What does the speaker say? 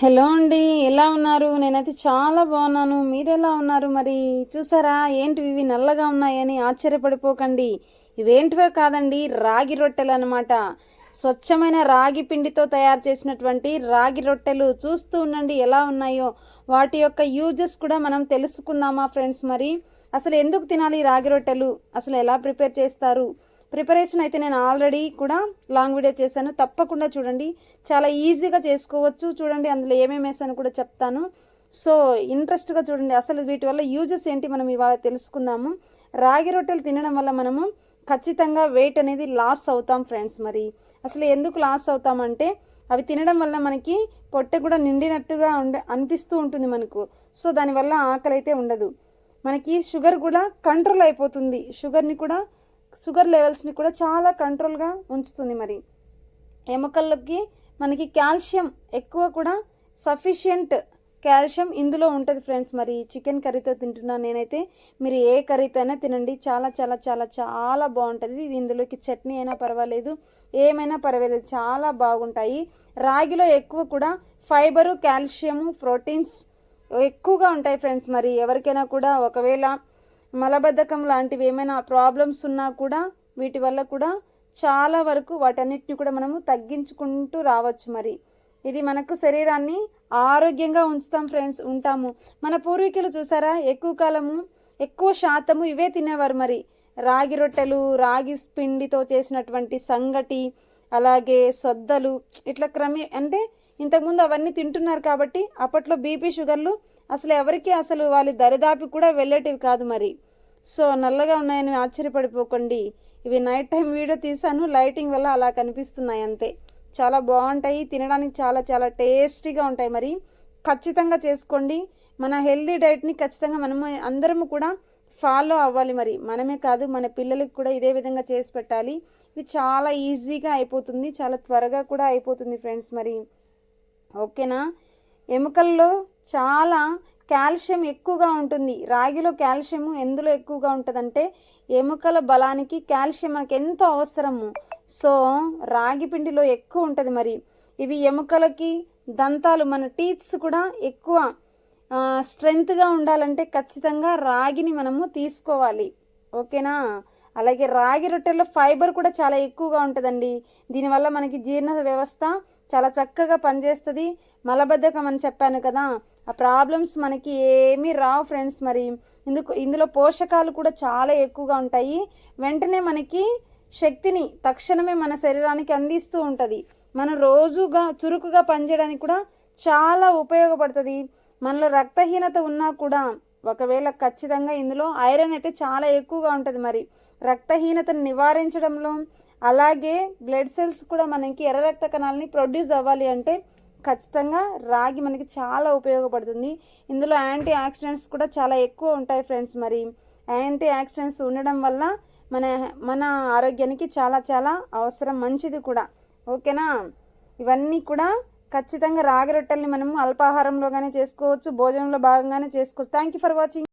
Hello అండి ఎలా ఉన్నారు? నేనైతే చాలా బాగున్నాను. మీరు ఎలా ఉన్నారు మరి? చూసారా ఏంటి ఇవి నల్లగా ఉన్నాయని ఆశ్చర్యపడిపోకండి. ఇవేంటివో కాదండి రాగి రొట్టెలు అనమాట స్వచ్ఛమైన రాగి పిండితో తయారు చేసినటువంటి రాగి రొట్టెలు చూస్తూ ఉండండి ఎలా ఉన్నాయో. వాటి యొక్క యూజెస్ కూడా మనం తెలుసుకుందామా ఫ్రెండ్స్ మరి? అసలు ఎందుకు తినాలి రాగి రొట్టెలు? అసలు ఎలా ప్రిపేర్ చేస్తారు? ప్రిపరేషన్ అయితే నేను ఆల్రెడీ కూడా లాంగ్ వీడియో చేశాను. తప్పకుండా చూడండి. చాలా ఈజీగా చేసుకోవచ్చు. చూడండి అందులో ఏమేమి వేసాను కూడా చెప్తాను. సో ఇంట్రెస్ట్గా చూడండి. అసలు వీటి వల్ల యూజెస్ ఏంటి మనం ఇవాళ తెలుసుకుందాము. రాగి రొట్టెలు తినడం వల్ల మనము ఖచ్చితంగా వెయిట్ అనేది లాస్ అవుతాం ఫ్రెండ్స్ మరి. అసలు ఎందుకు లాస్ అవుతామంటే అవి తినడం వల్ల మనకి పొట్టె కూడా నిండినట్టుగా ఉండే అనిపిస్తూ ఉంటుంది మనకు. సో దానివల్ల ఆకలి అయితే ఉండదు. మనకి షుగర్ కూడా కంట్రోల్ అయిపోతుంది. షుగర్ని కూడా షుగర్ లెవెల్స్ని కూడా చాలా కంట్రోల్గా ఉంచుతుంది మరి. ఎముకల్లోకి మనకి కాల్షియం ఎక్కువ కూడా సఫిషియంట్ కాల్షియం ఇందులో ఉంటుంది ఫ్రెండ్స్ మరి. చికెన్ కర్రీతో తింటున్నాను నేనైతే మీరు ఏ కర్రీతో అయినా తినండి. చాలా చాలా చాలా చాలా బాగుంటుంది. ఇది ఇందులోకి చట్నీ అయినా పర్వాలేదు ఏమైనా పర్వాలేదు. చాలా బాగుంటాయి. రాగిలో ఎక్కువ కూడా ఫైబరు కాల్షియము ప్రోటీన్స్ ఎక్కువగా ఉంటాయి ఫ్రెండ్స్ మరి. ఎవరికైనా కూడా ఒకవేళ మలబద్ధకం లాంటివి ఏమైనా ప్రాబ్లమ్స్ ఉన్నా కూడా వీటి వల్ల కూడా చాలా వరకు వాటన్నిటిని కూడా మనము తగ్గించుకుంటూ రావచ్చు మరి. ఇది మనకు శరీరాన్ని ఆరోగ్యంగా ఉంచుతాం ఫ్రెండ్స్ ఉంటాము. మన పూర్వీకులు చూసారా? ఎక్కువ కాలము ఎక్కువ శాతము ఇవే తినేవారు మరి. రాగి రొట్టెలు రాగి పిండితో చేసినటువంటి సంగటి అలాగే సొద్దలు ఇట్లా క్రమే అంటే ఇంతకుముందు అవన్నీ తింటున్నారు కాబట్టి అప్పట్లో బీపీ షుగర్లు అసలు ఎవరికి అసలు వాళ్ళ దరిదాపి కూడా వెళ్ళేటివి కాదు మరి. సో నల్లగా ఉన్నాయని ఆశ్చర్యపడిపోకండి. ఇవి నైట్ టైం వీడియో తీశాను లైటింగ్ వల్ల అలా కనిపిస్తున్నాయి అంతే. చాలా బాగుంటాయి తినడానికి చాలా చాలా టేస్టీగా ఉంటాయి మరి. ఖచ్చితంగా చేసుకోండి. మన హెల్దీ డైట్ని ఖచ్చితంగా మనము అందరము కూడా ఫాలో అవ్వాలి మరి. మనమే కాదు మన పిల్లలకి కూడా ఇదే విధంగా చేసి పెట్టాలి. ఇవి చాలా ఈజీగా అయిపోతుంది చాలా త్వరగా కూడా అయిపోతుంది ఫ్రెండ్స్ మరి. ఓకేనా? ఎముకల్లో చాలా కాల్షియం ఎక్కువగా ఉంటుంది. రాగిలో కాల్షియం ఎందులో ఎక్కువగా ఉంటుందంటే ఎముకల బలానికి కాల్షియం మనకి ఎంతో అవసరము. సో రాగి పిండిలో ఎక్కువ ఉంటుంది మరి. ఇవి ఎముకలకి దంతాలు మన టీత్స్ కూడా ఎక్కువ స్ట్రెంగ్త్గా ఉండాలంటే ఖచ్చితంగా రాగిని మనము తీసుకోవాలి. ఓకేనా? అలాగే రాగి రొట్టెల్లో ఫైబర్ కూడా చాలా ఎక్కువగా ఉంటుందండి. దీనివల్ల మనకి జీర్ణ వ్యవస్థ చాలా చక్కగా పనిచేస్తుంది. మలబద్ధకం అని చెప్పాను కదా. ఆ ప్రాబ్లమ్స్ మనకి ఏమీ రావు ఫ్రెండ్స్ మరి. ఇందుకు ఇందులో పోషకాలు కూడా చాలా ఎక్కువగా ఉంటాయి. వెంటనే మనకి శక్తిని తక్షణమే మన శరీరానికి అందిస్తూ ఉంటుంది. మనం రోజుగా చురుకుగా పనిచేయడానికి కూడా చాలా ఉపయోగపడుతుంది. మనలో రక్తహీనత ఉన్నా కూడా ఒకవేళ ఖచ్చితంగా ఇందులో ఐరన్ అయితే చాలా ఎక్కువగా ఉంటుంది మరి. రక్తహీనతను నివారించడంలో అలాగే బ్లడ్ సెల్స్ కూడా మనకి ఎర్ర రక్త కణాలని ప్రొడ్యూస్ అవ్వాలి అంటే ఖచ్చితంగా రాగి మనకి చాలా ఉపయోగపడుతుంది. ఇందులో యాంటీ ఆక్సిడెంట్స్ కూడా చాలా ఎక్కువ ఉంటాయి ఫ్రెండ్స్ మరి. యాంటీ ఆక్సిడెంట్స్ ఉండడం వల్ల మన మన ఆరోగ్యానికి చాలా చాలా అవసరం. మంచిది కూడా. ఓకేనా? ఇవన్నీ కూడా ఖచ్చితంగా రాగి రొట్టెల్ని మనం అల్పాహారంలో కానీ చేసుకోవచ్చు భోజనంలో భాగంగానే చేసుకోవచ్చు. Thank you for watching